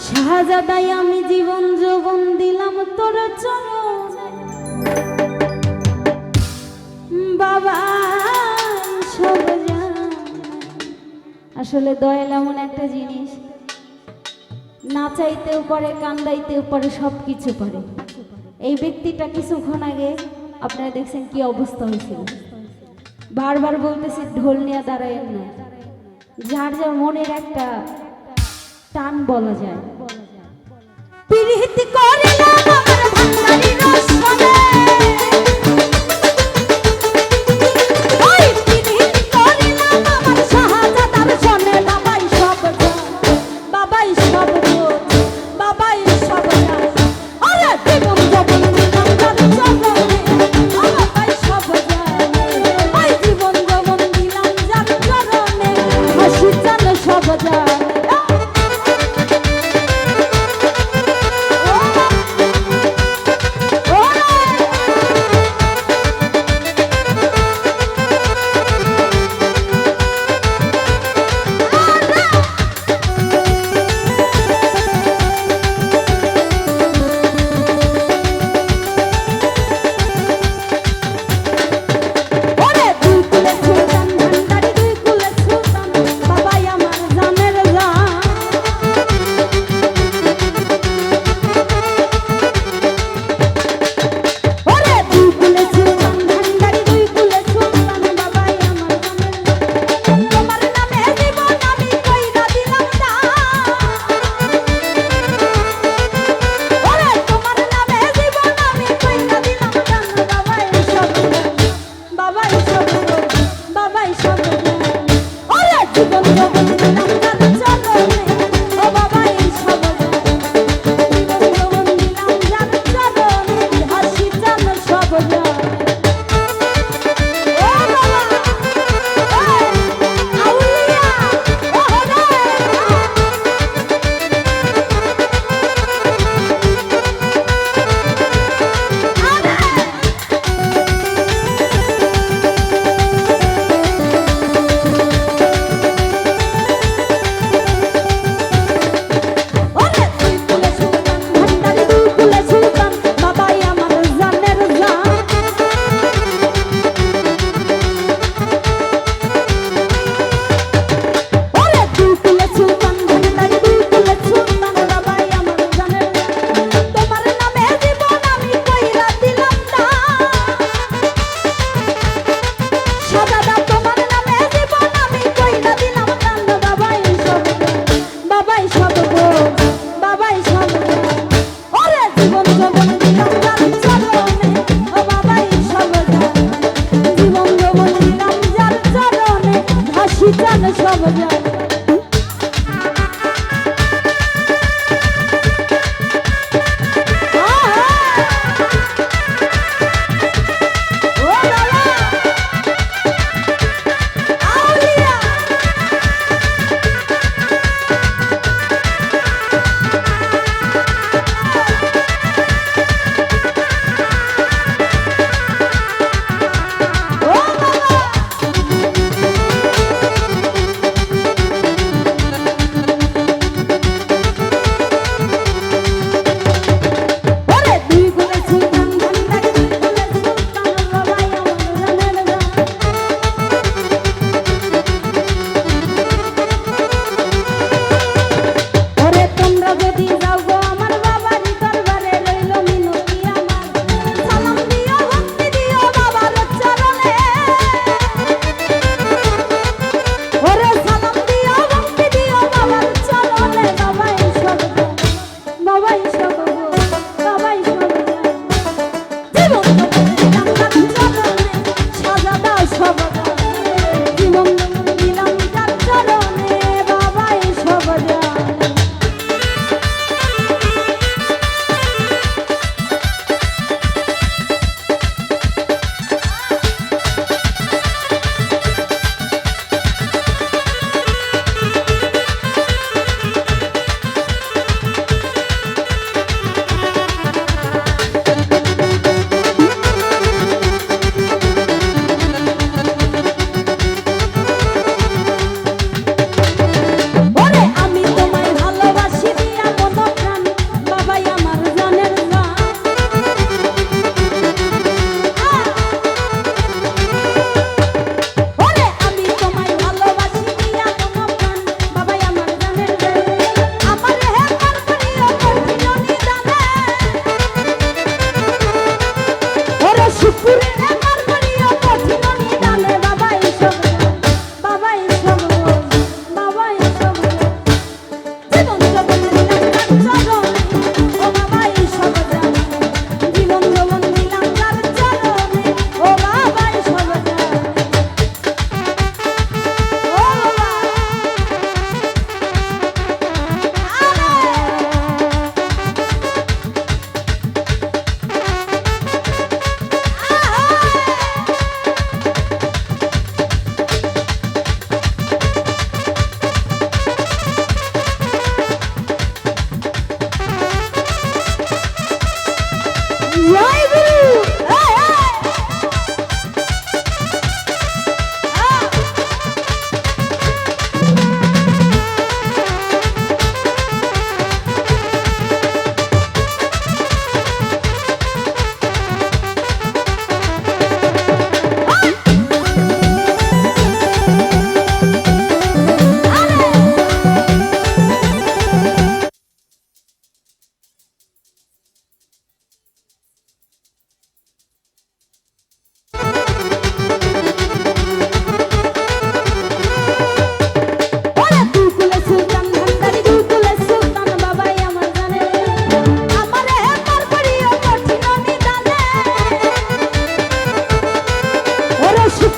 শাহজাদাই আমি জীবন যৌবন দিলাম, তোর চরণ বাবা, সব আসলে দয়াল এমন একটা জিনিস নাচাইতেও পারে, কান্দাইতেও পারে সব কিছু পারে। এই ব্যক্তিটা কিছুক্ষণ আগে আপনারা দেখছেন কি অবস্থা হয়েছিল। বারবার বলতেছি, ঢোল নিয়ে দাঁড়ায় না। যার যার মনের একটা টান বলা যায়। প্রীতি করে 小狗。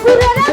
সুরের